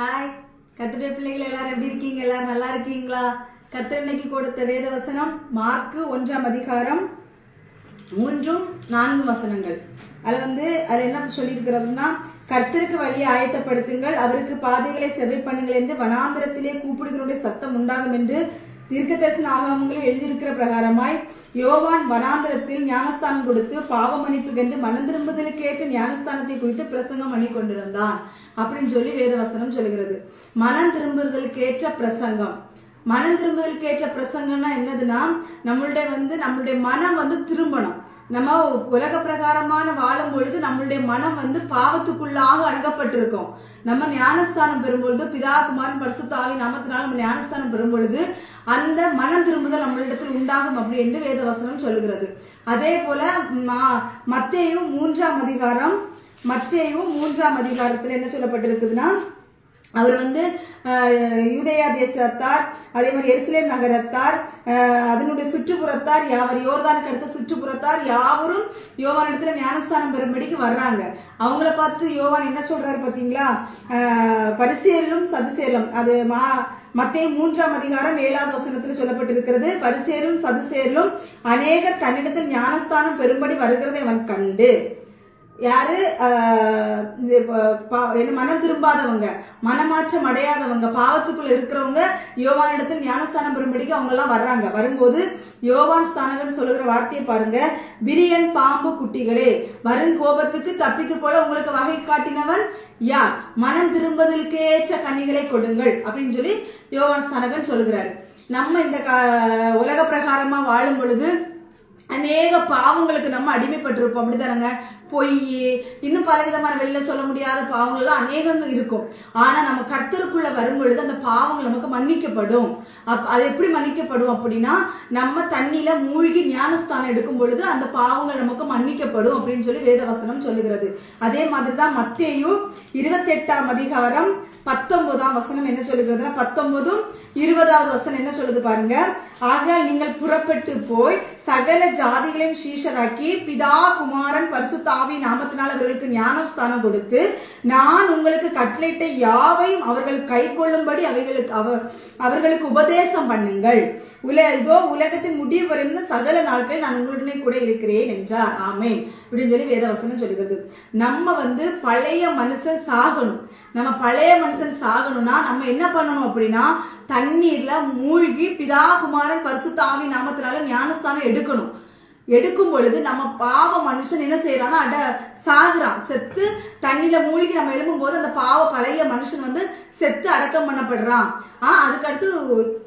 Hi கத்துடைய பிள்ளைகள் எல்லாரும் எப்படி இருக்கீங்க? எல்லாரும் நல்லா இருக்கீங்களா? கத்தர் இன்னைக்கு கொடுத்த வேத வசனம் மார்க்கு ஒன்றாம் அதிகாரம் மூன்றும் நான்கு வசனங்கள். அதில் வந்து அது என்ன சொல்லியிருக்கிறதுனா கர்த்தருக்கு வழியை ஆயத்தப்படுத்துங்கள் அவருக்கு பாதைகளை செவை பண்ணுங்கள் என்று வனாந்திரத்திலே கூப்பிடுகிறவருடைய சத்தம் உண்டாகும் என்று தீர்க்கதரிசன ஆகாமங்களை எழுதியிருக்கிற பிரகாரமாய் யோவான் வனாந்திரத்தில் ஞானஸ்தானம் கொடுத்து பாவ மன்னிப்பு கண்டு மனம் திரும்புதலுக்கு ஏற்ற ஞானஸ்தானத்தை குறித்து பிரசங்கம் பண்ணி கொண்டிருந்தான். அப்படின்னு சொல்லி வேதவசனம் சொல்கிறது மனம் திரும்புதலுக்கு ஏற்ற பிரசங்கம். மனம் திரும்புதலுக்கு ஏற்ற பிரசங்கம்னா என்னதுன்னா நம்மளுடைய வந்து நம்மளுடைய மனம் வந்து திரும்பணும். நம்ம உலக பிரகாரமான வாழும் பொழுது நம்மளுடைய மனம் வந்து பாவத்துக்குள்ளாக அடங்கப்பட்டிருக்கும் நம்ம ஞானஸ்தானம் பெறும்பொழுது பிதாகுமாரன் பரிசுத்தாவி நாமத்தினால் நம்ம ஞானஸ்தானம் பெறும் பொழுது அந்த மனம் திரும்புதல் நம்மளிடத்தில் உண்டாகும் அப்படி என்று வேதவசனம் சொல்லுகிறது. அதே போல மத்தேயும் மூன்றாம் அதிகாரம் மத்தேயும் மூன்றாம் அதிகாரத்தில் என்ன சொல்லப்பட்டிருக்குதுன்னா அவர் வந்து யூதயா தேசத்தார் அதே மாதிரி எருசலேம் நகரத்தார் அதனுடைய சுற்றுப்புறத்தார் யாவர் யோர்தானுக்கு அடுத்த சுற்றுப்புறத்தார் யாவரும் யோவான் இடத்துல ஞானஸ்தானம் பெறும்படிக்கு வர்றாங்க. அவங்கள பார்த்து யோவான் என்ன சொல்றாரு பாத்தீங்களா பரிசேலும் சதுசேலும் அது மா மத்திய மூன்றாம் அதிகாரம் ஏழாவது வசனத்தில் சொல்லப்பட்டிருக்கிறது. பரிசேலும் சதுசேலும் அநேக தன்னிடத்தில் ஞானஸ்தானம் பெறும்படி வருகிறதை அவன் கண்டு. யாரு? இது என்ன மனம் திரும்பாதவங்க. மனமாற்றம் அடையாதவங்க. பாவத்துக்குள்ள இருக்கிறவங்க யோவான் இடத்துல ஞானஸ்தானம் பெறும்படிக்கு அவங்க எல்லாம் வர்றாங்க. வரும்போது யோவான் ஸ்தானகன் சொல்லுகிற வார்த்தையை பாருங்க. விரியன் பாம்பு குட்டிகளே வரும் கோபத்துக்கு தப்பித்து கொள்ள உங்களுக்கு வகை காட்டினவன் யார்? மனம் திரும்புதலுக்கேற்ற கனிகளை கொடுங்கள். அப்படின்னு சொல்லி யோவான் ஸ்தானகன் சொல்லுகிறாரு. நம்ம இந்த உலக பிரகாரமா வாழும் பொழுது அநேக பாவங்களுக்கு நம்ம அடிமைப்பட்டிருப்போம். அப்படித்தானங்க? பொய் இன்னும் பல விதமான வெளில சொல்ல முடியாத பாவங்கள்லாம் அநேகம் இருக்கும். ஆனா நம்ம கர்த்தருக்குள்ள வரும் பொழுது அந்த பாவங்கள் நமக்கு மன்னிக்கப்படும். அப் அது எப்படி மன்னிக்கப்படும் அப்படின்னா நம்ம தண்ணியில மூழ்கி ஞானஸ்தானம் எடுக்கும் பொழுது அந்த பாவங்கள் நமக்கு மன்னிக்கப்படும் அப்படின்னு சொல்லி வேதவசனம் சொல்லுகிறது. அதே மாதிரி தான் மத்தேயும் இருபத்தெட்டாம் அதிகாரம் பத்தொன்பதாம் வசனம் என்ன சொல்லுகிறதுனா பத்தொன்பதும் இருபதாவது வசனம் என்ன சொல்லுது பாருங்க? ஆகையால் நீங்கள் புறப்பட்டு போய் சகல ஜாதிகளையும் சீஷராக்கி பிதா குமாரன் பரிசுத்தாவி நாமத்தினால் அவர்களுக்கு ஞானஸ்தானம் கொடுத்து நான் உங்களுக்கு கட்டளையிட்ட யாவையும் அவர்கள் கை கொள்ளும்படி அவைகளுக்கு அவ அவர்களுக்கு உபதேசம் பண்ணுங்கள். உல இதோ உலகத்தின் முடிவு வரைந்த சகல நாட்கள் நான் உங்களுடனே கூட இருக்கிறேன் என்றார். ஆமே அப்படின்னு சொல்லி வேதவசனம் சொல்லுகிறது நம்ம வந்து பழைய மனுஷன் சாகணும். நம்ம பழைய மனுஷன் சாகணும்னா நம்ம என்ன பண்ணணும் அப்படின்னா தண்ணீர்ல மூழ்கி பிதாகுமாரன் குமாரன் தாவி நாமத்தினால ஞானஸ்தானம் எடுக்கணும். எடுக்கும் பொழுது நம்ம பாவ மனுஷன் என்ன செய்யறான்னா அட சாகுறான் செத்து தண்ணியில மூழ்கி நம்ம எழும்பும் போது அந்த பாவ பழைய மனுஷன் வந்து செத்து அடக்கம் பண்ணப்படுறான். ஆ அதுக்கடுத்து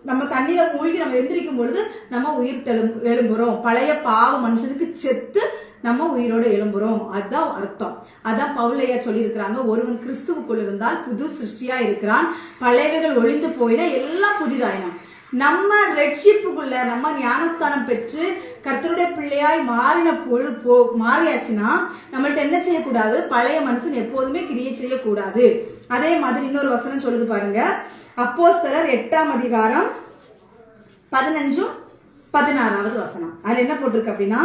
நம்ம தண்ணியில மூழ்கி நம்ம எந்திரிக்கும் பொழுது நம்ம உயிர் தெழும் எழும்புறோம். பழைய பாவ மனுஷனுக்கு செத்து நம்ம உயிரோட எழும்புறோம். அதுதான் அர்த்தம். அதான் பவுலையா சொல்லியிருக்கிறாங்க. ஒருவன் கிறிஸ்துவுக்குள் இருந்தால் புது சிருஷ்டியா இருக்கிறான். பழையவைகள் ஒளிந்து போயின எல்லாம் புதிதாயினம் நம்ம ரெட்ஷிப்புக்குள்ள நம்ம ஞானஸ்தானம் பெற்று கர்த்தருடைய பிள்ளையாய் மாறின பொழு போ மாறியாச்சுன்னா நம்மள்ட்ட என்ன செய்யக்கூடாது? பழைய மனுஷன் எப்போதுமே கிரியை செய்யக்கூடாது. அதே மாதிரி இன்னொரு வசனம் சொல்லுது பாருங்க. அப்போஸ்தலர் எட்டாம் அதிகாரம் பதினஞ்சும் பதினாறாவது வசனம். அதுல என்ன போட்டிருக்கு அப்படின்னா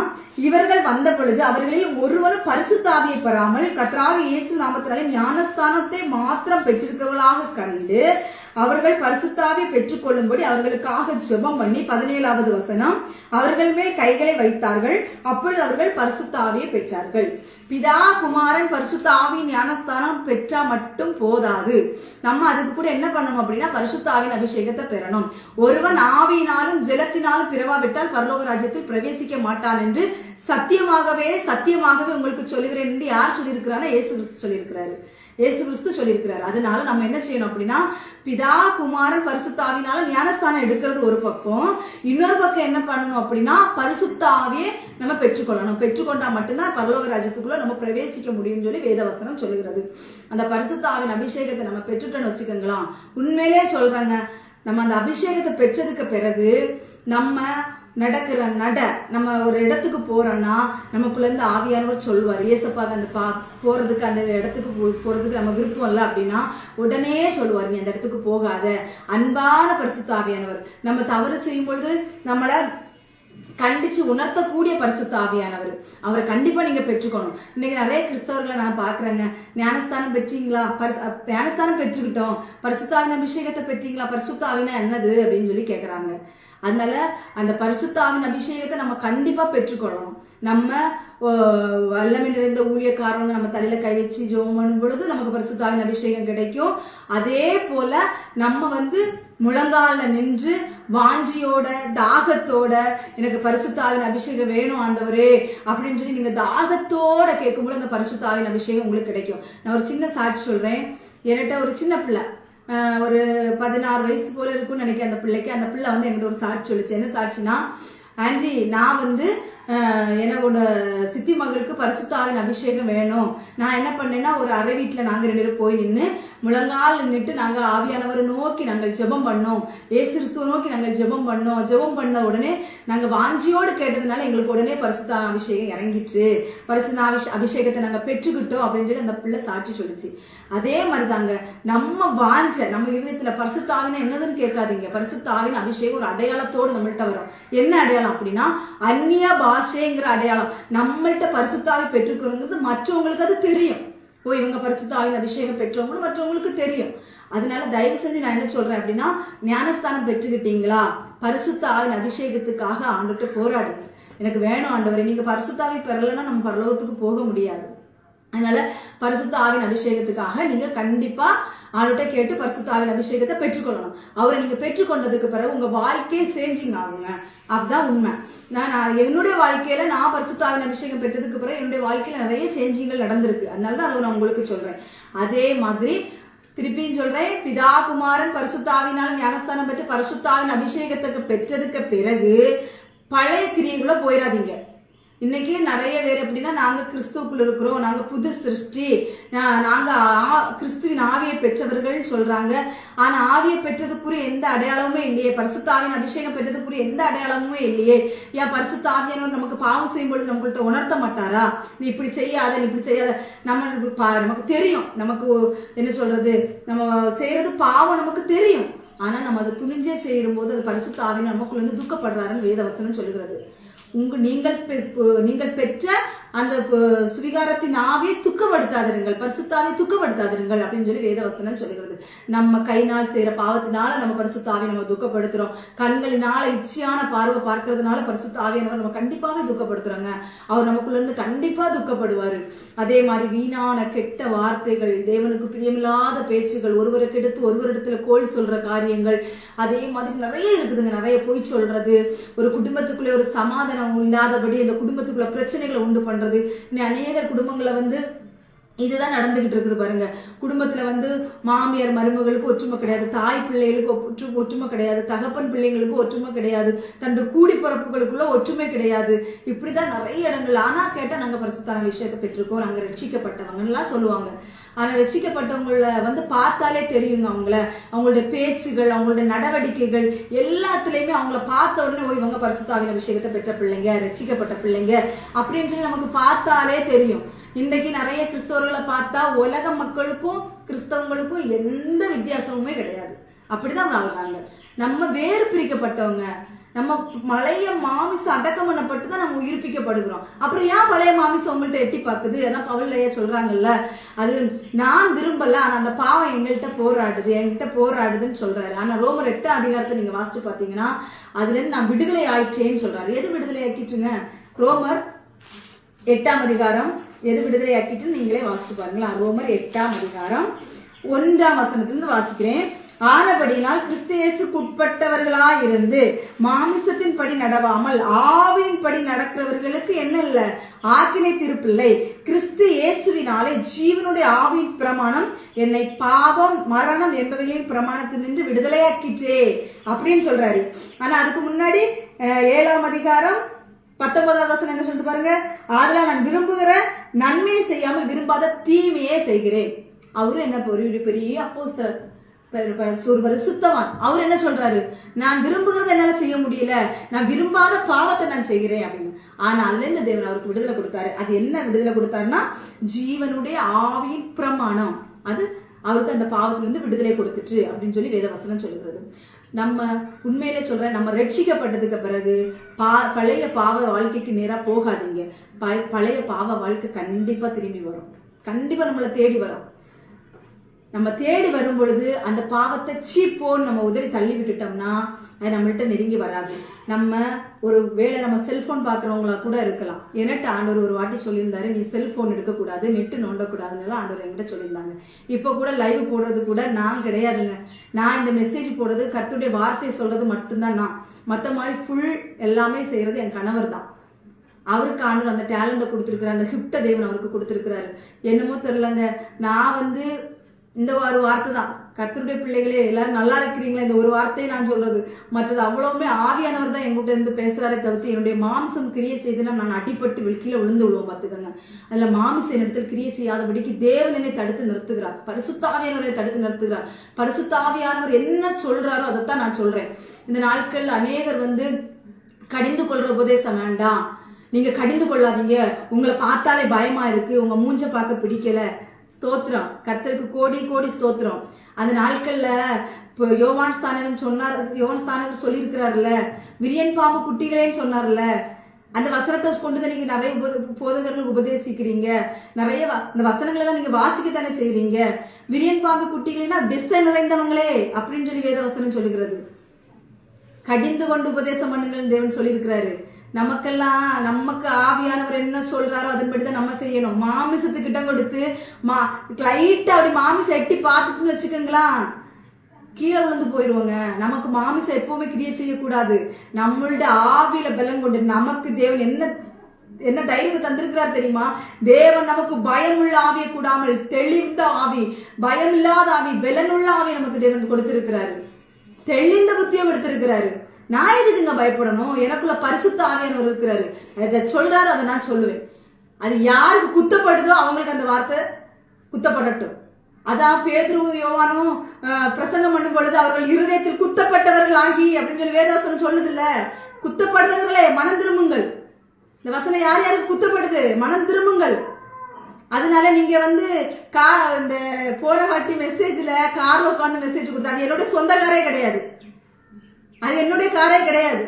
இவர்கள் வந்த பொழுது அவர்களில் ஒருவரும் பரிசுத்தாவியை பெறாமல் கத்ராக இயேசு நாமத்தினாலே ஞானஸ்தானத்தை மாத்திரம் பெற்றிருக்கிறவர்களாக கண்டு அவர்கள் பரிசுத்தாவி பெற்றுக்கொள்ளும்படி அவர்களுக்காக ஜெபம் பண்ணி பதினேழாவது வசனம் அவர்கள் மேல் கைகளை வைத்தார்கள் அப்பொழுது அவர்கள் பரிசுத்தாவியை பெற்றார்கள். பிதா குமாரன் பரிசுத்த ஆவியின் ஞானஸ்தானம் பெற்றா மட்டும் போதாது. நம்ம அதுக்கு கூட என்ன பண்ணணும் அப்படின்னா பரிசுத்த ஆவின் அபிஷேகத்தை பெறணும். ஒருவன் ஆவியினாலும் ஜலத்தினாலும் பிறவாவிட்டால் பரலோக ராஜ்யத்தில் பிரவேசிக்க மாட்டான் என்று சத்தியமாகவே சத்தியமாகவே உங்களுக்கு சொல்லுகிறேன் என்று யார் சொல்லியிருக்கிறான்னா இயேசு கிறிஸ்து சொல்லியிருக்கிறாரு. இயேசு கிறிஸ்து சொல்லியிருக்கிறாரு. அதனால நம்ம என்ன செய்யணும் அப்படின்னா பிதா குமாரன் பரிசுத்தாவினால ஞானஸ்தானம் எடுக்கிறது ஒரு பக்கம். இன்னொரு பக்கம் என்ன பண்ணணும் அப்படின்னா பரிசுத்த ஆவியை நம்ம பெற்றுக்கொள்ளணும். பெற்றுக்கொண்டா மட்டும்தான் பரலோக ராஜ்யத்துக்குள்ள நம்ம பிரவேசிக்க முடியும்னு சொல்லி வேதவசனம் சொல்லுகிறது. அந்த பரிசுத்தாவின் அபிஷேகத்தை நம்ம பெற்றுட்டோம்னு வச்சுக்கோங்களா உண்மையிலே சொல்றாங்க நம்ம அந்த அபிஷேகத்தை பெற்றதுக்கு பிறகு நம்ம நடக்கிற நட நம்ம ஒரு இடத்துக்கு போறோம்னா நமக்குள்ளேருந்து ஆவியானவர் சொல்லுவார் ஏசப்பாக அந்த பா போறதுக்கு அந்த இடத்துக்கு போ- போறதுக்கு நம்ம விருப்பம் இல்லை அப்படின்னா உடனே சொல்லுவார் நீ அந்த இடத்துக்கு போகாத. அன்பான பரிசுத்த ஆவியானவர். நம்ம தவறு செய்யும் பொழுது நம்மளை கண்டிச்சு உணர்த்தக்கூடிய பரிசுத்த ஆவியானவர். அவரை கண்டிப்பா நீங்க பெற்றுக்கணும். இன்னைக்கு நிறைய கிறிஸ்தவர்களை நான் பாக்குறேங்க ஞானஸ்தானம் பெற்றீங்களா? பரிசு- ஞானஸ்தானம் பெற்றுக்கிட்டோம். பரிசுத்தாவின் அபிஷேகத்தை பெற்றீங்களா? பரிசுத்தாவினா என்னது? அப்படின்னு சொல்லி கேக்குறாங்க. அதனால அந்த பரிசுத்தாவின் அபிஷேகத்தை நம்ம கண்டிப்பா பெற்றுக்கொள்ளணும். நம்ம வல்லமை நிறைந்த ஊழியக்காரங்க நம்ம தலையில கை வச்சு ஜோம் பண்ணும் பொழுது நமக்கு பரிசுத்தாவின் அபிஷேகம் கிடைக்கும். அதே போல நம்ம வந்து முழங்கால நின்று வாஞ்சியோட தாகத்தோட எனக்கு பரிசுத்தாவின் அபிஷேகம் வேணும் ஆண்டவரே அப்படின்னு சொல்லி நீங்க தாகத்தோட கேட்கும்போது அந்த பரிசுத்தாவின் அபிஷேகம் உங்களுக்கு கிடைக்கும். நான் ஒரு சின்ன சாட்சி சொல்றேன். என்கிட்ட ஒரு சின்ன பிள்ளை. ஒரு பதினாறு வயசு போல இருக்கும்னு நினைக்கிறேன் அந்த பிள்ளைக்கு. அந்த பிள்ளை வந்து என்கிட்ட ஒரு சாட்சி சொல்லுச்சு. என்ன சாட்சினா ஆண்டி நான் வந்து என்னோட சித்தி மகளுக்கு பரிசுத்தாவின் அபிஷேகம் வேணும். நான் என்ன பண்ணேன்னா ஒரு அரை வீட்டில் நாங்கள் ரெண்டு பேரும் போய் நின்று முழங்கால் நின்றுட்டு நாங்கள் ஆவியானவரை நோக்கி நாங்கள் ஜெபம் பண்ணோம். ஏசு நோக்கி நாங்கள் ஜெபம் பண்ணோம். ஜெபம் பண்ண உடனே நாங்கள் வாஞ்சியோடு கேட்டதுனால எங்களுக்கு உடனே பரிசுத்த அபிஷேகம் இறங்கிட்டு பரிசுத்த அபிஷ அபிஷேகத்தை நாங்கள் பெற்றுக்கிட்டோம் அப்படின்னு சொல்லி அந்த பிள்ளை சாட்சி சொல்லுச்சு. அதே மாதிரி தாங்க நம்ம வாஞ்ச நம்ம இருதயத்துல பரிசுத்தாவினா என்னதுன்னு கேட்காதீங்க. பரிசுத்தாவின் அபிஷேகம் ஒரு அடையாளத்தோடு நம்மள்கிட்ட வரும். என்ன அடையாளம் அப்படின்னா அந்நிய பாஷைங்கிற அடையாளம். நம்மள்கிட்ட பரிசுத்தாவி பெற்றுக்கிறோங்கிறது மற்றவங்களுக்கு அது தெரியும். ஓ இவங்க பரிசுத்தாவின் அபிஷேகம் பெற்றவங்களும் மற்றவங்களுக்கு தெரியும். அதனால தயவு செஞ்சு நான் என்ன சொல்றேன் அப்படின்னா ஞானஸ்தானம் பெற்றுக்கிட்டீங்களா? பரிசுத்த ஆயுள் அபிஷேகத்துக்காக ஆண்டுகிட்ட போராடுங்க. எனக்கு வேணும் ஆண்டவரை நீங்க பரிசுத்தாவை பெறலைன்னா நம்ம பரலோகத்துக்கு போக முடியாது. அதனால பரிசுத்த ஆவின் அபிஷேகத்துக்காக நீங்க கண்டிப்பா ஆளுகிட்ட கேட்டு பரிசுத்த ஆவின் அபிஷேகத்தை பெற்றுக்கொள்ளணும். அவரை நீங்க பெற்றுக்கொண்டதுக்கு பிறகு உங்க வாழ்க்கையே சேஞ்சிங் ஆகுங்க. அதுதான் உண்மை. நான் நான் என்னுடைய வாழ்க்கையில நான் பரிசுத்தாவின் அபிஷேகம் பெற்றதுக்கு பிறகு என்னுடைய வாழ்க்கையில நிறைய சேஞ்சிங்கள் நடந்திருக்கு. அதனால தான் அதை நான் உங்களுக்கு சொல்றேன். அதே மாதிரி திருப்பியும் சொல்றேன் பிதா குமாரன் பரிசுத்தாவினால் ஞானஸ்தானம் பெற்று பரிசுத்தாவின் அபிஷேகத்துக்கு பெற்றதுக்கு பிறகு பழைய கிரியைக்குள்ள போயிடாதீங்க இன்னைக்கு நிறைய பேர் எப்படின்னா நாங்க கிறிஸ்துவுக்குள்ள இருக்கிறோம் நாங்க புது சிருஷ்டி நாங்கள் நாங்க ஆ- கிறிஸ்துவின் ஆவியை பெற்றவர்கள் சொல்றாங்க. ஆனா ஆவியை பெற்றதுக்குரிய எந்த அடையாளமுமே இல்லையே. பரிசுத்த ஆவியின் அபிஷேகம் பெற்றதுக்குரிய எந்த அடையாளமுமே இல்லையே. ஏன் பரிசுத்த ஆவியானவர் நமக்கு பாவம் செய்யும் பொழுது நம்மள்கிட்ட உணர்த்த மாட்டாரா? நீ இப்படி செய்யாத நீ இப்படி செய்யாத. நம்ம பா- நமக்கு தெரியும். நமக்கு என்ன சொல்றது? நம்ம செய்யறது பாவம் நமக்கு தெரியும். ஆனா நம்ம அதை துணிஞ்சே செய்யும்போது அது பரிசுத்த ஆவியான நமக்குள்ள இருந்து துக்கப்படுறாருன்னு வேதவசனம் சொல்லுகிறது. உங்க நீங்கள் நீங்கள் பெற்ற அந்த சுவிகாரத்தின் ஆவியை துக்கப்படுத்தாதிருங்கள் பரிசுத்தாவை துக்கப்படுத்தாதிருங்கள் அப்படின்னு சொல்லி வேதவசனம் சொல்லுகிறது. நம்ம கைனால் செய்யற பாவத்தினால நம்ம பரிசுத்தாவை நம்ம துக்கப்படுத்துறோம். கண்களினால இச்சையான பார்வை பார்க்கறதுனால பரிசுத்தாவை நம்ம நம்ம கண்டிப்பாவே துக்கப்படுத்துறோங்க. அவர் நமக்குள்ள இருந்து கண்டிப்பா துக்கப்படுவாரு. அதே மாதிரி வீணான கெட்ட வார்த்தைகள் தேவனுக்கு பிரியமில்லாத பேச்சுகள் ஒருவரை கெடுத்து ஒருவரிடத்துல கோல் சொல்ற காரியங்கள் அதே மாதிரி நிறைய இருக்குதுங்க. நிறைய பொய் சொல்றது. ஒரு குடும்பத்துக்குள்ளே ஒரு சமாதானம் இல்லாதபடி அந்த குடும்பத்துக்குள்ள பிரச்சனைகளை உண்டு பண்ண பண்றது. அநேக குடும்பங்களை வந்து இதுதான் நடந்துகிட்டு இருக்குது பாருங்க. குடும்பத்துல வந்து மாமியார் மருமகளுக்கு ஒற்றுமை கிடையாது. தாய் பிள்ளைகளுக்கு ஒற்று ஒற்றுமை கிடையாது. தகப்பன் பிள்ளைங்களுக்கு ஒற்றுமை கிடையாது. தன்னுடைய கூடி பிறப்புகளுக்குள்ள ஒற்றுமை கிடையாது. இப்படிதான் நிறைய இடங்கள். ஆனா கேட்டா நாங்க பரிசுத்தான விஷயத்தை பெற்றிருக்கோம். நாங்க ரட்சிக்கப்பட்டவங்கலாம் சொல்லுவாங்க. ஆனால் ரசிக்கப்பட்டவங்கள வந்து பார்த்தாலே தெரியுங்க அவங்கள. அவங்களுடைய பேச்சுகள் அவங்களுடைய நடவடிக்கைகள் எல்லாத்துலேயுமே அவங்கள பார்த்த உடனே ஓ இவங்க பரிசுத்தாவின் அபிஷேகத்தை பெற்ற பிள்ளைங்க ரசிக்கப்பட்ட பிள்ளைங்க அப்படின்னு சொல்லி நமக்கு பார்த்தாலே தெரியும். இன்றைக்கு நிறைய கிறிஸ்தவர்களை பார்த்தா உலக மக்களுக்கும் கிறிஸ்தவங்களுக்கும் எந்த வித்தியாசமுமே கிடையாது. அப்படிதான் வாழ்றாங்க நம்ம வேறு பிரிக்கப்பட்டவங்க. நம்ம பழைய மாமிசம் அடக்கம் பண்ணப்பட்டு தான் நம்ம உயிர்ப்பிக்கப்படுகிறோம். அப்புறம் ஏன் பழைய மாமிசம் உங்கள்கிட்ட எட்டி பார்க்குது? ஏன்னா பவுல்லையே சொல்றாங்கல்ல அது நான் விரும்பல ஆனா அந்த பாவம் எங்கள்கிட்ட போராடுது என்கிட்ட போராடுதுன்னு சொல்றாரு. ஆனா ரோமர் எட்டாம் அதிகாரத்தை நீங்க வாசிச்சு பாத்தீங்கன்னா அதுல இருந்து நான் விடுதலை ஆயிட்டேன்னு சொல்றாரு. எது விடுதலை ஆக்கிட்டுங்க? ரோமர் எட்டாம் அதிகாரம் எது விடுதலை ஆக்கிட்டு நீங்களே வாசிச்சு பாருங்களா ரோமர் எட்டாம் அதிகாரம் ஒன்றாம் வசனத்திலிருந்து வாசிக்கிறேன். ஆனபடினால் கிறிஸ்து இருந்து மாமிசத்தின் படி நடவாமல் ஆவியின் படி நடக்கிறவர்களுக்கு என்ன இல்ல? ஆக்கினை திருப்பிள்ளை கிறிஸ்து இயேசுவினாலே ஜீவனுடைய ஆவியின் பிரமாணம் என்னை பாவம் மரணம் என்பவைகளின் பிரமாணத்தினின்று விடுதலையாக்கிற்றே அப்படின்னு சொல்றாரு. ஆனா அதுக்கு முன்னாடி ஏழாம் அதிகாரம் பத்தொன்பதாவது வசனம் என்ன சொல்லிட்டு பாருங்க? ஆதலால் நான் விரும்புகிற நன்மையை செய்யாமல் விரும்பாத தீமையே செய்கிறேன். அவரு என்ன பெரிய பெரிய அப்போஸ்தர் ஒரு பரிசுத்தவான் அவர் என்ன சொல்றாரு? நான் விரும்புகிறத என்னால செய்ய முடியல. நான் விரும்பாத பாவத்தை நான் செய்கிறேன் அப்படின்னு. ஆனா அதுல இருந்து தேவன் அவருக்கு விடுதலை கொடுத்தாரு. அது என்ன விடுதலை கொடுத்தாருன்னா ஜீவனுடைய ஆவியின் பிரமாணம். அது அவருக்கு அந்த பாவத்திலிருந்து விடுதலை கொடுத்துட்டு அப்படின்னு சொல்லி வேதவசனம் சொல்லுகிறது. நம்ம உண்மையிலே சொல்றேன் நம்ம ரட்சிக்கப்பட்டதுக்கு பிறகு பா பழைய பாவ வாழ்க்கைக்கு நேராக போகாதீங்க. ப- பழைய பாவ வாழ்க்கை கண்டிப்பா திரும்பி வரும். கண்டிப்பா நம்மளை தேடி வரும். நம்ம தேடி வரும் பொழுது அந்த பாவத்தை சீப்போன்னு நம்ம உதறி தள்ளி விட்டுட்டோம்னா அது நம்மள்கிட்ட நெருங்கி வராது. நம்ம ஒரு வேளை நம்ம செல்போன் பார்க்குறவங்களா கூட இருக்கலாம். என்கிட்ட ஆண்டவர் ஒரு வாட்டி சொல்லியிருந்தாரு நீ செல்போன் எடுக்கக்கூடாது நெட்டு நோண்டக்கூடாதுன்னு ஆண்டவர் என்கிட்ட சொல்லியிருந்தாங்க. இப்போ கூட லைவ் போடுறது கூட நான் கிடையாதுங்க. நான் இந்த மெசேஜ் போடுறது கத்துடைய வார்த்தை சொல்றது மட்டும்தான் நான். மற்ற மாதிரி ஃபுல் எல்லாமே செய்யறது என் கணவர் தான். அவருக்கு ஆண்டவர் அந்த டேலண்ட்டை கொடுத்துருக்குறாரு அந்த ஹிப்ட தேவன் அவருக்கு கொடுத்துருக்குறாரு. என்னமோ தெரிலங்க நான் வந்து இந்த ஒரு வார்த்தை தான். கத்தருடைய பிள்ளைகளே எல்லாரும் நல்லா இருக்கிறீங்களா? இந்த ஒரு வார்த்தையை நான் சொல்றது. மற்றது அவ்வளவுமே ஆவியானவர் தான் எங்கிட்ட இருந்து பேசுறாரே தவிர்த்து என்னுடைய மாம்சம் கிரியை செய்துனா நான் அடிப்பட்டு வி- கீழே விழுந்து விழுவோம் பார்த்துக்கோங்க. அதில் மாமிச இடத்தில் கிரியை செய்யாதபடிக்கு தேவன் என்னை தடுத்து நிறுத்துகிறார். பரிசுத்தாவியானவரை தடுத்து நிறுத்துகிறார். பரிசுத்தாவியானவர் என்ன சொல்றாரோ அதைத்தான் நான் சொல்றேன். இந்த நாட்கள் அநேகர் வந்து கடிந்து கொள்ற உபதேசம் வேண்டாம். நீங்க கடிந்து கொள்ளாதீங்க. உங்களை பார்த்தாலே பயமா இருக்கு. உங்க மூஞ்ச பார்க்க பிடிக்கல. ஸ்தோத்திரம். கத்தருக்கு கோடி கோடி ஸ்தோத்திரம். அந்த நாட்கள்ல இப்போ யோவான் ஸ்தானகம் சொன்னார் யோவான் ஸ்தானகர் சொல்லியிருக்கிறாருல்ல விரியன் பாம்பு குட்டிகளேன்னு சொன்னார்ல அந்த வசனத்தை கொண்டு தான் நீங்க நிறைய உப- போதகர்கள் உபதேசிக்கிறீங்க. நிறைய வ- அந்த வசனங்களை தான் நீங்க வாசிக்க தானே செய்யறீங்க விரியன் பாம்பு குட்டிகளேன்னா திசை நிறைந்தவங்களே அப்படின்னு சொல்லி வேத வசனம் சொல்லுகிறது. கடிந்து கொண்டு உபதேசம் பண்ணுங்கள் தேவன் சொல்லியிருக்கிறாரு. நமக்கெல்லாம் நமக்கு ஆவியானவர் என்ன சொல்றாரோ அதன்படி தான் நம்ம செய்யணும். மாமிசத்துக்கிட்ட கொடுத்து மா லைட்டா அப்படி மாமிசம் எட்டி பார்த்துட்டுன்னு வச்சுக்கோங்களேன் கீழே விழுந்து போயிடுவோங்க நமக்கு மாமிசம் எப்பவுமே கிரியை செய்யக்கூடாது. நம்மள்ட ஆவியில பலம் கொண்டு நமக்கு தேவன் என்ன என்ன தைரியத்தை தந்திருக்கிறார் தெரியுமா? தேவன் நமக்கு பயமுள்ள ஆவியை கூடாமல் தெளிந்த ஆவி பயம் இல்லாத ஆவி பலனுள்ள ஆவி நமக்கு தேவன் கொடுத்திருக்கிறாரு. தெளிந்த புத்தியை கொடுத்திருக்கிறாரு. நான் எதுக்குங்க பயப்படணும்? எனக்குள்ள பரிசுத்த ஆவியானவர் இருக்கிறாரு. அதை சொல்றாரு அதை நான் சொல்லுவேன். அது யாருக்கு குத்தப்படுதோ அவங்களுக்கு அந்த வார்த்தை குத்தப்படட்டும். அதான் பேதுருவும் யோவானும் பிரசங்கம் பண்ணும் பொழுது அவர்கள் இருதயத்தில் குத்தப்பட்டவர்கள் ஆகி அப்படின்னு சொல்லி வேதாசனம் சொல்லுது இல்ல குத்தப்படுறவர்களே மனம் திரும்புங்கள். இந்த வசனம் யார் யாருக்கு குத்தப்படுது? மனம் திரும்புங்கள். அதனால நீங்க வந்து கா இந்த போற வாட்டி மெசேஜ்ல கார்ல உட்காந்து மெசேஜ் கொடுத்தா அது என்னோட சொந்தக்காரே கிடையாது. அது என்னுடைய காரே கிடையாது.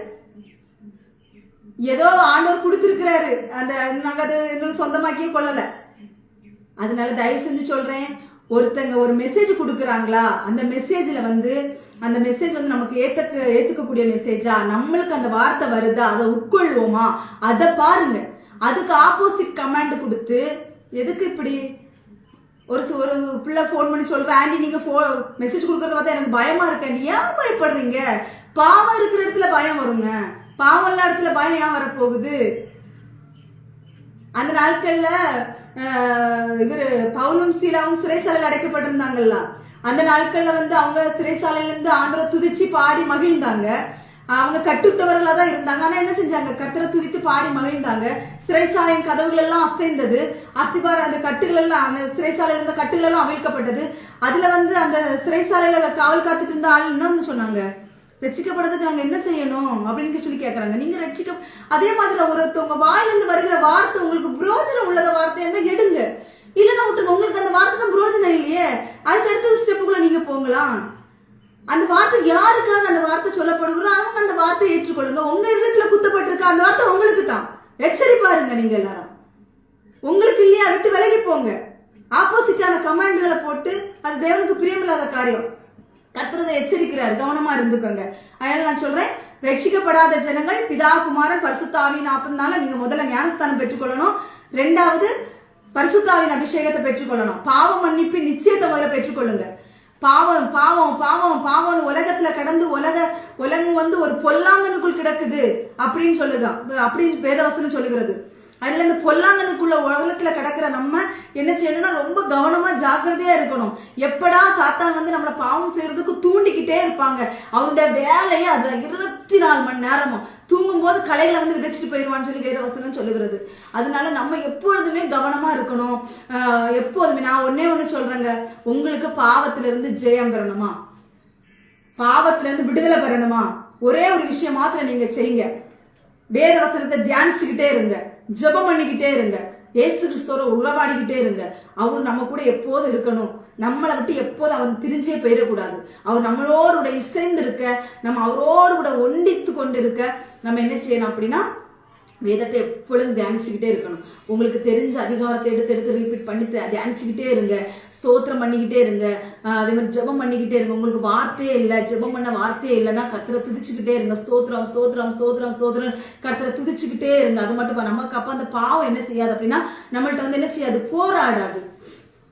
ஏதோ ஆண்டவர் கொடுத்துருக்கிறாரு. அந்த நாங்க அது இன்னும் சொந்தமாக்கியே கொள்ளல. அதனால தயவு செஞ்சு சொல்றேன் ஒருத்தங்க ஒரு மெசேஜ் கொடுக்குறாங்களா அந்த மெசேஜில் வந்து அந்த மெசேஜ் வந்து நமக்கு ஏற்றுக்க ஏற்றுக்கக்கூடிய மெசேஜா நம்மளுக்கு அந்த வார்த்தை வருதா அதை உட்கொள்வோமா அதை பாருங்க. அதுக்கு ஆப்போசிட் கமாண்ட் கொடுத்து எதுக்கு இப்படி? ஒரு ஒரு பிள்ளை ஃபோன் பண்ணி சொல்கிறேன் ஆண்டி நீங்கள் ஃபோ மெசேஜ் கொடுக்கறத பார்த்தா எனக்கு பயமாக இருக்கேன் ஏன் பயப்படுறீங்க? பாவம் இருக்கிற இடத்துல பயம் வருங்க. பாவம் இல்லாத இடத்துல பயம் ஏன் வரப்போகுது? அந்த நாட்கள்ல அஹ், இவரு பவுலும் சீலாவும் சிறைசாலையில் அடைக்கப்பட்டிருந்தாங்கல்ல. அந்த நாட்கள்ல வந்து அவங்க சிறைசாலையில இருந்து ஆண்டவரை துதிச்சு பாடி மகிழ்ந்தாங்க. அவங்க கட்டுட்டவர்களா தான் இருந்தாங்க. ஆனா என்ன செஞ்சாங்க? கத்தரை துதித்து பாடி மகிழ்ந்தாங்க. சிறைசாலையின் கதவுகள் எல்லாம் அசைந்தது. அஸ்திபார அந்த கட்டுகள் எல்லாம் அந்த சிறைசாலையில இருந்த கட்டுகள் எல்லாம் அவிழ்க்கப்பட்டது. அதுல வந்து அந்த சிறைசாலையில காவல் காத்துட்டு இருந்த ஆள் என்ன சொன்னாங்க. ரட்சிக்கப்படுறதுக்கு நாங்க என்ன செய்யணும் அப்படின்னு சொல்லி கேக்குறாங்க. நீங்க ரட்சிக்க அதே மாதிரி ஒருத்தவங்க வாயிலிருந்து வருகிற வார்த்தை உங்களுக்கு புரோஜனம் உள்ளத வார்த்தை இருந்தா எடுங்க. இல்லைன்னா விட்டுருங்க. உங்களுக்கு அந்த வார்த்தை தான் புரோஜனம் இல்லையே. அதுக்கு அடுத்த ஸ்டெப்புக்குள்ள நீங்க போங்களாம் அந்த வார்த்தை யாருக்காக அந்த வார்த்தை சொல்லப்படுகிறதோ அவங்க அந்த வார்த்தையை ஏற்றுக்கொள்ளுங்க. உங்க இடத்துல குத்தப்பட்டிருக்க அந்த வார்த்தை உங்களுக்கு தான். எச்சரிப்பாருங்க நீங்க எல்லாரும். உங்களுக்கு இல்லையா? விட்டு விலகி போங்க. ஆப்போசிட்டான கமாண்டுகளை போட்டு அது தேவனுக்கு பிரியமில்லாத காரியம். கத்துறதை எச்சரிக்கிறார். கவனமா இருந்துக்கோங்க. அதனால நான் சொல்றேன் ரட்சிக்கப்படாத ஜனங்கள் பிதா குமாரன் பரிசுத்தாவின் ஆப்பதுனால நீங்க முதல்ல ஞானஸ்தானம் பெற்றுக்கொள்ளணும். ரெண்டாவது பரிசுத்தாவின் அபிஷேகத்தை பெற்றுக்கொள்ளணும். பாவ மன்னிப்பு நிச்சயத்தை முதல்ல பெற்றுக்கொள்ளுங்க. பாவம் பாவம் பாவம் பாவம்னு உலகத்துல கடந்து உலக உலகம் வந்து ஒரு பொல்லாங்கனுக்குள் கிடக்குது. அப்படின்னு சொல்லுதான் அப்படின்னு வேதவசனம் சொல்லுகிறது. அதுல இந்த பொல்லாங்கனுக்குள்ள உலகத்துல கிடக்கிற நம்ம என்ன செய்யணும்னா ரொம்ப கவனமா ஜாக்கிரதையா இருக்கணும். எப்படா சாத்தான் வந்து நம்மளை பாவம் செய்யறதுக்கு தூண்டிக்கிட்டே இருப்பாங்க. அவனுடைய வேலையை அது இருபத்தி நாலு மணி நேரமும் தூங்கும் போது கலையில வந்து விதைச்சிட்டு போயிடுவான்னு சொல்லி வேதவசனம் சொல்லுகிறது. அதனால நம்ம எப்பொழுதுமே கவனமா இருக்கணும். எப்போதுமே நான் ஒன்னே ஒன்று சொல்றேங்க. உங்களுக்கு பாவத்துல இருந்து ஜெயம் பெறணுமா? பாவத்துல இருந்து விடுதலை பெறணுமா? ஒரே ஒரு விஷயம் மாத்திரம் நீங்க செய்யுங்க. வேதவசனத்தை தியானிச்சுக்கிட்டே இருங்க. ஜெபம் பண்ணிக்கிட்டே இருங்க. ஏசு கிறிஸ்தோர உறவாடிக்கிட்டே இருங்க. அவர் நம்ம கூட எப்போது இருக்கணும்? நம்மளை விட்டு எப்போதும் அவர் பிரிஞ்சே போயிடக்கூடாது. அவர் நம்மளோடு கூட இசைந்து இருக்க நம்ம அவரோடு கூட ஒண்டித்து கொண்டு இருக்க நம்ம என்ன செய்யணும் அப்படின்னா வேதத்தை எப்பொழுதும் தியானிச்சுக்கிட்டே இருக்கணும். உங்களுக்கு தெரிஞ்ச அதிகாரத்தை எடுத்து எடுத்து ரிப்பீட் பண்ணி தியானிச்சுக்கிட்டே இருங்க. ஸ்தோத்திரம் பண்ணிக்கிட்டே இருங்க. அதே மாதிரி ஜெபம் பண்ணிக்கிட்டே இருங்க. உங்களுக்கு வார்த்தையே இல்லை. ஜெபம் பண்ண வார்த்தையே இல்லைன்னா கத்திர துதிச்சுக்கிட்டே இருங்க. ஸ்தோத்திரம் ஸ்தோத்திரம் ஸ்தோத்திரம் ஸ்தோத்திரம். கத்திர துதிச்சுக்கிட்டே இருங்க. அது மட்டும் நமக்கு அப்போ அந்த பாவம் என்ன செய்யாது அப்படின்னா நம்மள்ட்ட வந்து என்ன செய்யாது? போராடாது.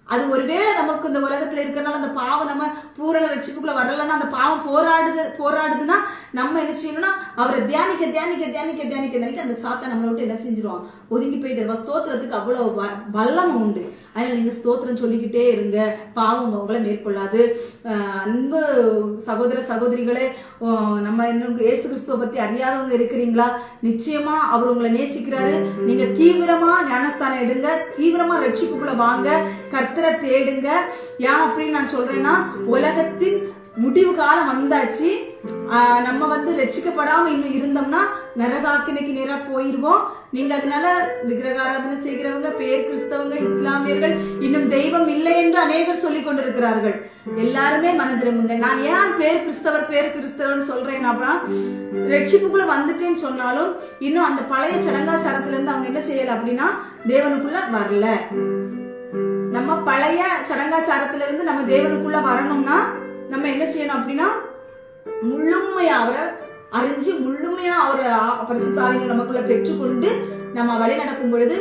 அது ஒருவேளை நமக்கு இந்த உலகத்துல இருக்கிறனால அந்த பாவம் நம்ம பூரண ரட்சிப்புக்குள்ள வரலன்னா அந்த பாவம் போராடுது போராடுதுன்னா நம்ம என்ன செய்யணும்னா அவரை தியானிக்க தியானிக்க தியானிக்க தியானிக்க தியானிக்க அந்த சாத்தா நம்மளை விட்டு என்ன செஞ்சிருவான்? ஒதுங்கி போயிட்டு ஸ்தோத்திரத்துக்கு அவ்வளவு வ- வல்லமை உண்டு. அதனால நீங்க ஸ்தோத்திரம் சொல்லிக்கிட்டே இருங்க. பாவம் உங்களை மேற்கொள்ளாது. அன்பு சகோதர சகோதரிகளே நம்ம இன்னும் இயேசு கிறிஸ்துவ பத்தி அறியாதவங்க இருக்கிறீங்களா? நிச்சயமா அவர் உங்களை நேசிக்கிறாரு. நீங்க தீவிரமா ஞானஸ்தானம் எடுங்க. தீவிரமா ரட்சிப்புக்குள்ள வாங்க. கர்த்தரை தேடுங்க. ஏன் அப்படின்னு நான் சொல்றேன்னா உலகத்தின் முடிவு காலம் வந்தாச்சு நம்ம வந்து ரட்சிக்கப்படாம இன்னும் இருந்தோம்னா நரகாக்கினைக்கு நேரா போயிருவோம். நீங்க அதனால விக்கிரகாராதனை செய்கிறவங்க பேர் கிறிஸ்தவங்க இஸ்லாமியர்கள் இன்னும் தெய்வம் இல்லை என்று அநேகர் சொல்லிக் கொண்டிருக்கிறார்கள். எல்லாருமே மன திரும்புங்க நான் ஏன் பேர் கிறிஸ்தவர் பேர் கிறிஸ்தவர்னு சொல்றேன் அப்படின்னா ரட்சிப்புக்குள்ள வந்துட்டேன்னு சொன்னாலும் இன்னும் அந்த பழைய சடங்காச்சாரத்துல இருந்து அவங்க என்ன செய்யல அப்படின்னா தேவனுக்குள்ள வரல. நம்ம பழைய சடங்காச்சாரத்துல இருந்து நம்ம தேவனுக்குள்ள வரணும்னா நம்ம என்ன செய்யணும் அப்படின்னா முழுமையா அவரை அறிஞ்சு முழுமையா அவரை ஆ- நமக்குள்ள பெற்றுக்கொண்டு நம்ம வழி நடக்கும் பொழுது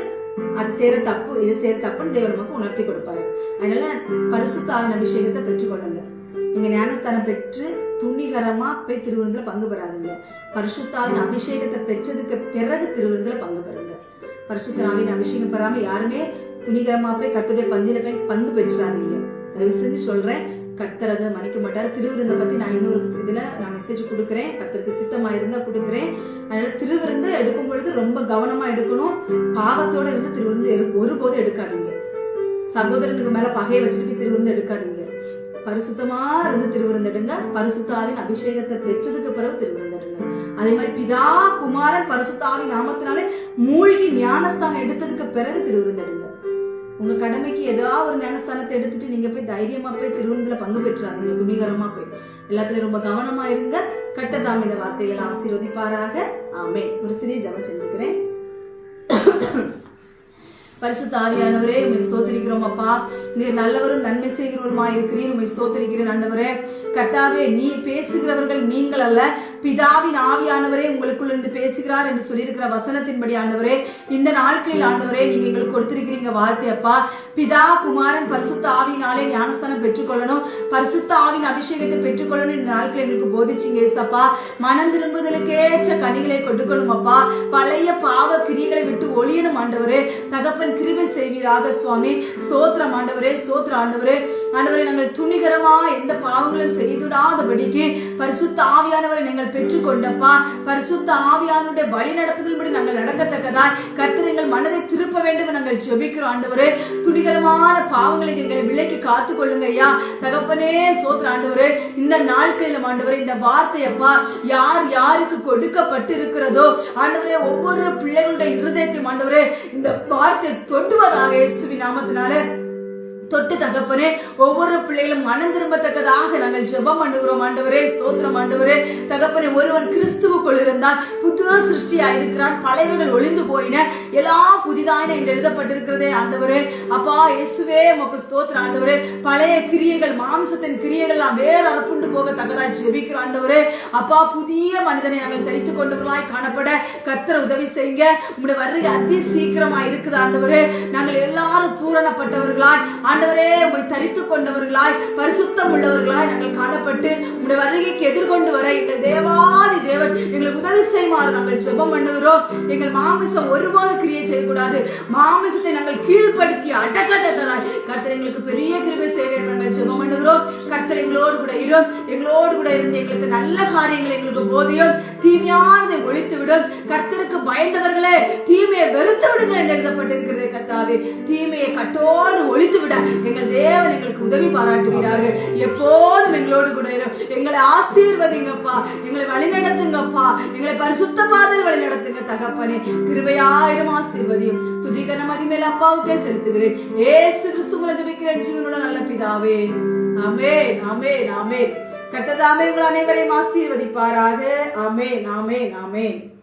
அது செய்யற தப்பு இது செய்யற தப்புன்னு தேவர் நமக்கு உணர்த்தி கொடுப்பாரு. அதனால பரிசுத்தாவின் அபிஷேகத்தை பெற்றுக்கொள்ளுங்க. நீங்க ஞானஸ்தானம் பெற்று துணிகரமா போய் திருவிருந்துல பங்கு பெறாதுங்க. பரிசுத்தாவின் அபிஷேகத்தை பெற்றதுக்கு பிறகு திருவிருந்துல பங்கு பெறுங்க. பரிசுத்தாவின் அபிஷேகம் பெறாம யாருமே துணிகரமா போய் கர்த்தருடைய பந்தியில போய் பங்கு பெற்றாதீங்க தயவு செஞ்சு சொல்றேன் கர்த்தர் அதை மன்னிக்க மாட்டார். திருவிருந்தை பத்தி நான் இன்னொரு இதுல நான் மெசேஜ் கொடுக்குறேன். கத்தருக்கு சித்தமா இருந்தா கொடுக்குறேன். அதனால திருவிருந்து எடுக்கும் பொழுது ரொம்ப கவனமா எடுக்கணும். பாவத்தோட இருந்து திருவிருந்து எடு- ஒருபோதும் எடுக்காதீங்க. சகோதரனுக்கு மேல பகையை வச்சுட்டு போய் திருவிருந்து எடுக்காதீங்க. பரிசுத்தமா இருந்து திருவிருந்து எடுங்க. பரிசுத்தாவின் அபிஷேகத்தை பெற்றதுக்கு பிறகு திருவிருந்து எடுங்க. அதே மாதிரி பிதா குமாரன் பரிசுத்தாவின் நாமத்தினாலே மூழ்கி ஞானஸ்தானம் எடுத்ததுக்கு பிறகு திருவிருந்து எடுங்க. உங்க கடமைக்கு ஏதாவது ஒரு ஞானஸ்தானத்தை எடுத்துட்டு நீங்க போய் தைரியமா போய் திருவிருந்துல பங்கு பெற்றாதீங்க. துணிகரமா போய். எல்லாத்துலயும் ரொம்ப கவனமா இருங்க. கட்டதாம் இந்த வார்த்தைகளை ஆசீர்வதிப்பாராக. ஆமே ஒரு சிறிய ஜபம் செஞ்சுக்கிறேன். பரிசுத்த ஆவியானவரே உண்மை ஸ்தோத்திரிக்கிறோம் அப்பா. நீர் நல்லவரும் நன்மை செய்கிறவருமா இருக்கிறீர் உண்மை ஸ்தோத்திரிக்கிறேன் ஆண்டவரே கட்டாவே நீ பேசுகிறவர்கள் நீங்கள் அல்ல. பிதாவின் ஆவியானவரே உங்களுக்குள் இருந்து பேசுகிறார் என்று சொல்லியிருக்கிற வசனத்தின்படி ஆண்டவரே இந்த நாட்களில் ஆண்டவரே நீங்க எங்களுக்கு கொடுத்திருக்கிறீங்க வார்த்தை அப்பா பிதா குமாரன் பரிசுத்த ஆவினாலே ஞானஸ்தானம் பெற்றுக்கொள்ளணும். பரிசுத்த ஆவின் அபிஷேகத்தை பெற்றுக்கொள்ளணும் இந்த நாட்கள் எங்களுக்கு போதிச்சிங்க ஏசப்பா. மனம் திரும்புதலுக்கேற்ற கனிகளை கொடுக்கணும் அப்பா. பழைய பாவ கிரிகளை விட்டு ஒளியணும் ஆண்டவரே. தகப்பன் கிருவை செய்வீராக சுவாமி. ஸ்தோத்திரம் ஆண்டவரே ஸ்தோத்திர ஆண்டவரே. ஆண்டவரை நாங்கள் துணிகரமா எந்த பாவங்களும் செய்துடாதபடிக்கு பரிசுத்த ஆவியானவரை நீங்கள் பெற்றுக்கொண்டப்பா. பரிசுத்த ஆவியானுடைய வழி நடத்துதல்படி நாங்கள் நடக்கத்தக்கதாய். கத்திரங்கள் எங்கள் மனதை திருப்ப வேண்டும் நாங்கள் ஜெபிக்கிறோம் ஆண்டவரே. பயங்கரமான பாவங்களை எங்களை விலைக்கு காத்து கொள்ளுங்க ஐயா தகப்பனே சோத்ர ஆண்டவரே இந்த நாட்களில் ஆண்டவரே இந்த வார்த்தையப்பா யார் யாருக்கு கொடுக்கப்பட்டு இருக்கிறதோ ஆண்டவரே ஒவ்வொரு பிள்ளைகளுடைய இருதயத்தையும் ஆண்டவரே இந்த வார்த்தை தொட்டுவதாக இயேசுவின் நாமத்தினால தொட்டு தகப்பனே ஒவ்வொரு பிள்ளைகளும் மனம் திரும்பத்தக்கதாக நாங்கள் ஜெபம் பண்ணுகிறோம். ஆண்டவரே ஸ்தோத்திரம் ஆண்டவரே. தகப்பனே ஒருவன் கிறிஸ்துவுக்குள் இருந்தால் புது சிருஷ்டியா இருக்கிறான் பழையவர்கள் ஒளிந்து போயின. எல்லாம் புதிதான என்று எழுதப்பட்டிருக்கிறதே ஆண்டவரே. அப்பா இயேசுவே உமக்கு ஸ்தோத்திரம் ஆண்டவரே. பழைய கிரியைகள் மாம்சத்தின் கிரியைகள் எல்லாம் வேற அறுப்புண்டு போக தக்கதாய் ஜெபிக்கிற ஆண்டவரே. அப்பா புதிய மனிதனை நாங்கள் தரித்து கொண்டவர்களாய் காணப்பட கத்திர உதவி செய்யுங்க. உங்களுடைய வருகை அதி சீக்கிரமா இருக்குது ஆண்டவரே. நாங்கள் எல்லாரும் பூரணப்பட்டவர்களாய். ஆண்டவரே உம்மை தரித்துக் கொண்டவர்களாய் பரிசுத்தம் உள்ளவர்களாய் நாங்கள் காணப்பட்டு உங்களுடைய வருகைக்கு எதிர்கொண்டு வர எங்கள் தேவாதி தேவன் எங்களுக்கு உதவி செய்யுமாறு நாங்கள் ஜெபம் பண்ணுகிறோம். எங்கள் மாமிசம் ஒருபோது கிரியை செய்யக்கூடாது. மாமிசத்தை நாங்கள் கீழ்ப்படுத்தி அடக்கத்தக்கதாய். கர்த்தர் எங்களுக்கு பெரிய கிருபை செய்ய வேண்டும் நாங்கள் ஜெபம் பண்ணுகிறோம். கர்த்தர் எங்களோடு கூட இரும் எங்களோடு கூட இருந்து எங்களுக்கு நல்ல காரியங்களை எங்களுக்கு போதியும். தீமையானதை ஒழித்து விடும் கர்த்தருக்கு பயந்தவர்களே தீமையை வெறுத்து விடுங்க என்று எழுதப்பட்டிருக்கிறது கத்தாவே தீமையை கட்டோடு ஒழித்து விட எங்கள் தேவன் எங்களுக்கு உதவி பாராட்டுகிறார்கள் எப்போதும் எங்களோடு கூட எங்களை ஆசீர்வதிங்கப்பா. எங்களை வழிநடத்துங்கப்பா. எங்களை பரிசுத்த பாதையில் வழி நடத்துங்க தகப்பனே. கிருபையாயிரம் ஆசீர்வதியும். துதிகன மகிமேல் அப்பாவுக்கே செலுத்துகிறேன். ஏசு கிறிஸ்துவ ஜபிக்கிறேன் ஜீவனோட நல்ல பிதாவே. ஆமென் ஆமென் ஆமென். கட்டதாமே உங்கள் அனைவரையும் ஆசீர்வதிப்பாராக. அமே நாமே நாமே